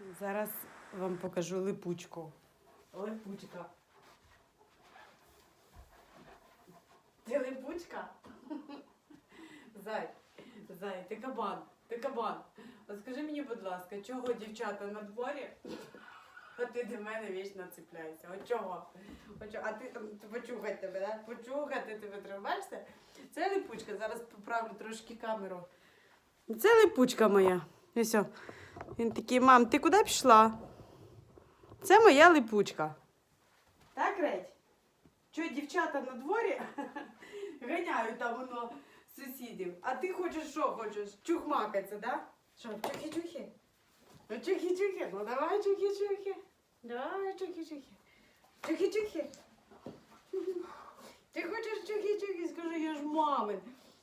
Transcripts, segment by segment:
Зараз вам покажу липучку. Липучка. Ти липучка? Зай, зай, ти кабан, ти кабан. От скажи мені, будь ласка, чого дівчата на дворі? А ти до мене вічно цепляєшся. От чого? От? А ти почухати тебе, да? Почухати тебе. Бачите? Це липучка. Зараз поправлю трошки камеру. Це липучка моя. І все. Він такий, мам, ти куди пішла? Це моя липучка. Так, Редь? Що дівчата на дворі ганяють там воно сусідів. А ти хочеш що хочеш? Чухмакаться, да? Що, чухи-чухи? Ну чухи-чухи, ну давай чухи-чухи. Давай чухи-чухи. Чухи-чухи. Ти хочеш чухи-чухи? Скажи, я ж мамин.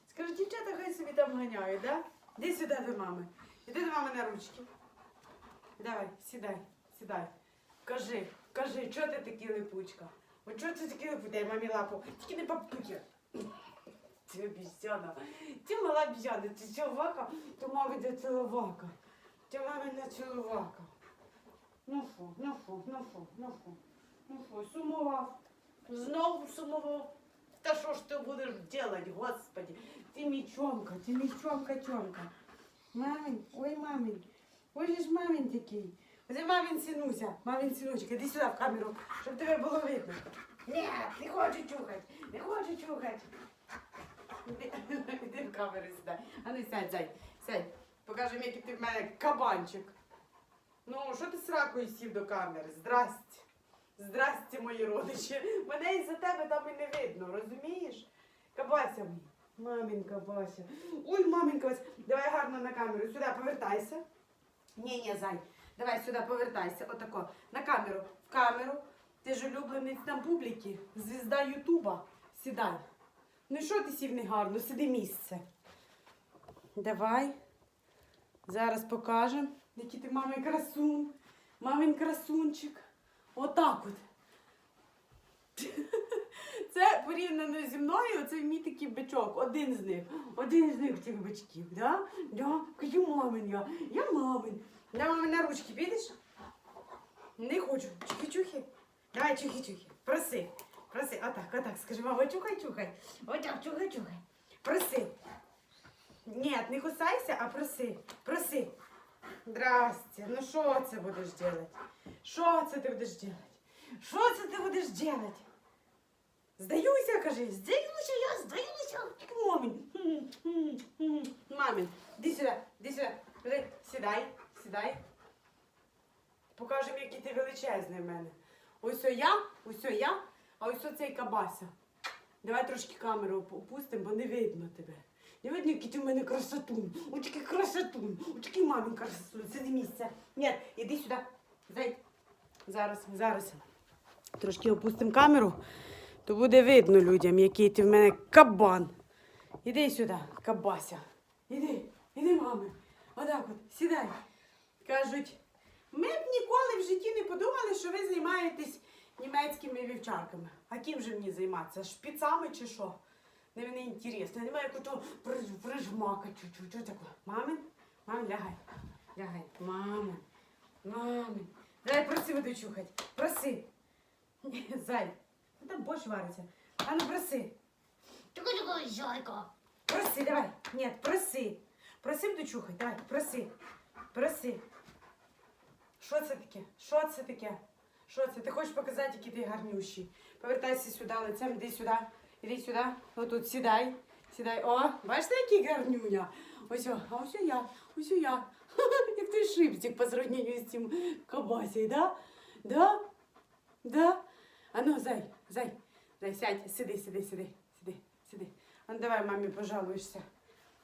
Скажи, дівчата хай собі там ганяють, да? Іди сюди до мами. Іди до мами на ручки. Давай, сідай, сідай. Кажи, кажи, чого ти такий липучка? От чого ти такий липучка? Дай мамі лапу. Тільки не попутя. Ти обіцяна. Ти мала обіцяна. Ти чоловака, то мабуть, де ціловака. Ти мамі не ціловака. Ну фу, ну фу, ну фу, ну фу. Ну фу, сумував. Знову сумував. Та що ж ти будеш делать, господи? Ти мічомка, ти мічомка, чомка. Мамин, ой, мамин. Ой, же ж мамин такий. Оце мамин синуся, мамин синучка, іди сюди в камеру, щоб тебе було видно. Ні, не хочу чухати, не хочу чухати. Іди, в камеру сюди. А ну сядь, зай, сядь. Покажи, який ти в мене кабанчик. Ну, що ти сракою сів до камери? Здрасте. Здрасте, мої родичі. Мене із-за тебе там і не видно, розумієш? Кабася мій. Мамінка Бася. Ой, мамінка Бася. Давай гарно на камеру. Сюди повертайся. Ні, ні, зай. Давай сюди повертайся. Отако. На камеру. В камеру. Ти ж улюбленець там публіки. Звізда Ютуба. Сідай. Ну що ти сів негарно? Сиди місце. Давай. Зараз покажемо, який ти мамин красун. Мамин красунчик. Отак от. Це порівняно зі мною, це мій такий бичок, один з них. Один з них цих бичків, да? Да? Кажу, мамин я. Я мамин. На мамин на ручки підеш? Не хочу. Чухи-чухи. Давай чухи-чухи. Проси. Проси. Отак, отак. Скажи, мама, чухай-чухай. Отак, чухай-чухай. Проси. Ні, не кусайся, а проси. Проси. Здрасте. Ну що це будеш робити? Що це ти будеш робити? Що це ти будеш робити? Здаюся, кажи, здаюся, я здаюся. Тільки Мамін. М, м, м. Мамін, іди сюди, іди сюди. Сідай, сідай. Покажемо, який ти величезний в мене. Ось я, ось я, а ось цей кабася. Давай трошки камеру опустимо, бо не видно тебе. Не видно, який ти в мене красотун. Такий красотун. Такий мамин красотун. Сиди місце. Ні, іди сюди. Зай. Зараз, зараз. Трошки опустимо камеру, то буде видно людям, який ти в мене кабан. Іди сюди, кабася. Іди, іди, мами. Отак от, сідай. Кажуть, ми б ніколи в житті не подумали, що ви займаєтесь німецькими вівчарками. А ким же мені займатися? Шпіцами чи що? Не мені інтересно. Немає якого прижмака. Що таке? Мамин? Мамин, лягай. Лягай. Мамин. Мамин. Давай проси воду чухать. Проси. Зай. Там борщ вариться. А ну проси. Чого такого зайка? Проси, давай. Ні, проси. Проси буду чухать. Давай, проси. Проси. Що це таке? Що це таке? Що це? Ти хочеш показати, який ти гарнющий? Повертайся сюди, лицем, іди сюди. Іди сюди. Отут сідай. Сідай. О, бачите, який гарнюня? Ось, о, а ось я, ось я. Як той шипчик по сравнению з цим кабасей, да? Да? Да? А ну, зай, зай, зай, сядь, сиди, сиди, сиди, сиди, сиди. А ну давай мамі пожалуєшся.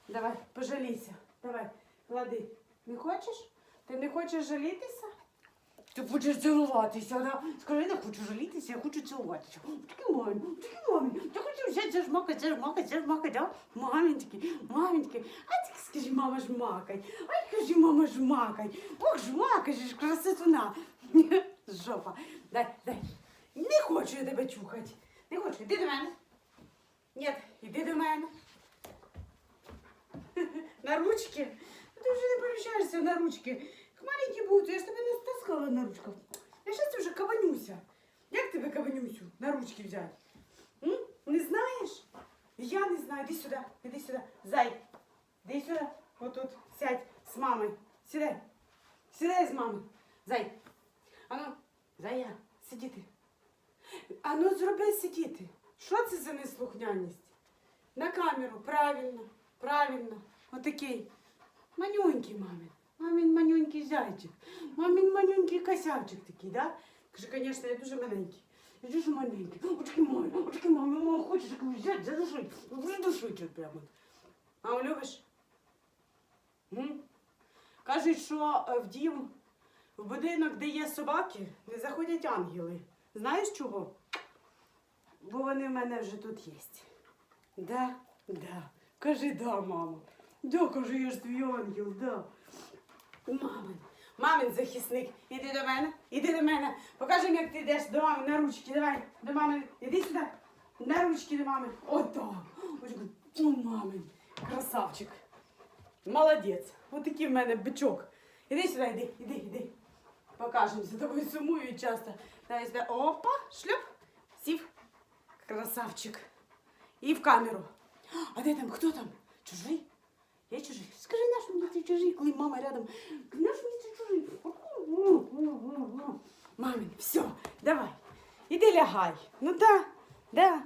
Давай, пожалійся. Давай, клади. Не хочеш? Ти не хочеш жалітися? Ти хочеш цілуватися, да? Скажи, не хочу жалітися, я хочу цілуватися. Такий мамі, такий мамі. Я хочу взяти за жмака, за жмака, за жмака, да? Мамінський, мамінський. А ти скажи, мама жмакай. Ай, кажи, мама жмакай. Ох, жмакай, ж красотуна. Жопа. Дай, дай. Не хочу я тебе чухати. Не хочу. Іди до мене. Ні, іди до мене. На ручки. Ти вже не поміщаєшся на ручки. Маленький був, я ж тебе не стаскала на ручках. Я щас вже каванюся. Як тебе каванюсю на ручки взяти? М? Не знаєш? Я не знаю. Іди сюди, іди сюди. Зай, іди сюди. Отут сядь з мамою. Сідай. Сідай з мамою. Зай. Ану, зая, сидіти. Ану, зроби сидіти. Що це за неслухняність? На камеру, правильно, правильно. Отакий. Манюнький мамин. Мамин манюнький зайчик. Мамин манюнький косявчик такий, да? Каже, звісно, я дуже маленький. Я дуже маленький. Очки мамі, очки мамі, мама хоче таку взяти, задушить. Задушить прямо. Маму любиш? М? Кажуть, що е, в дім, в будинок, де є собаки, не заходять ангели. Знаєш чого? Бо вони в мене вже тут є. Да, да. Кажи да, мамо. Да, кажи, я ж твій ангел, да. Мамин, мамин захисник. Іди до мене, іди до мене. Покажи, як ти йдеш до мами на ручки. Давай, до мами. Іди сюди. На ручки до мами. Ото. О, мамин. Красавчик. Молодець. Ось в мене бичок. Іди сюди, іди, іди, іди. Покажемо, за тобою сумую часто. Давай. Опа, шлюп. Сів. Красавчик. І в камеру. А де там? Хто там? Чужий? Я чужий. Скажи, наш мені ти чужий, коли мама рядом. Наш мені ти чужий. Мамин, все, давай. Іди лягай. Ну да, да.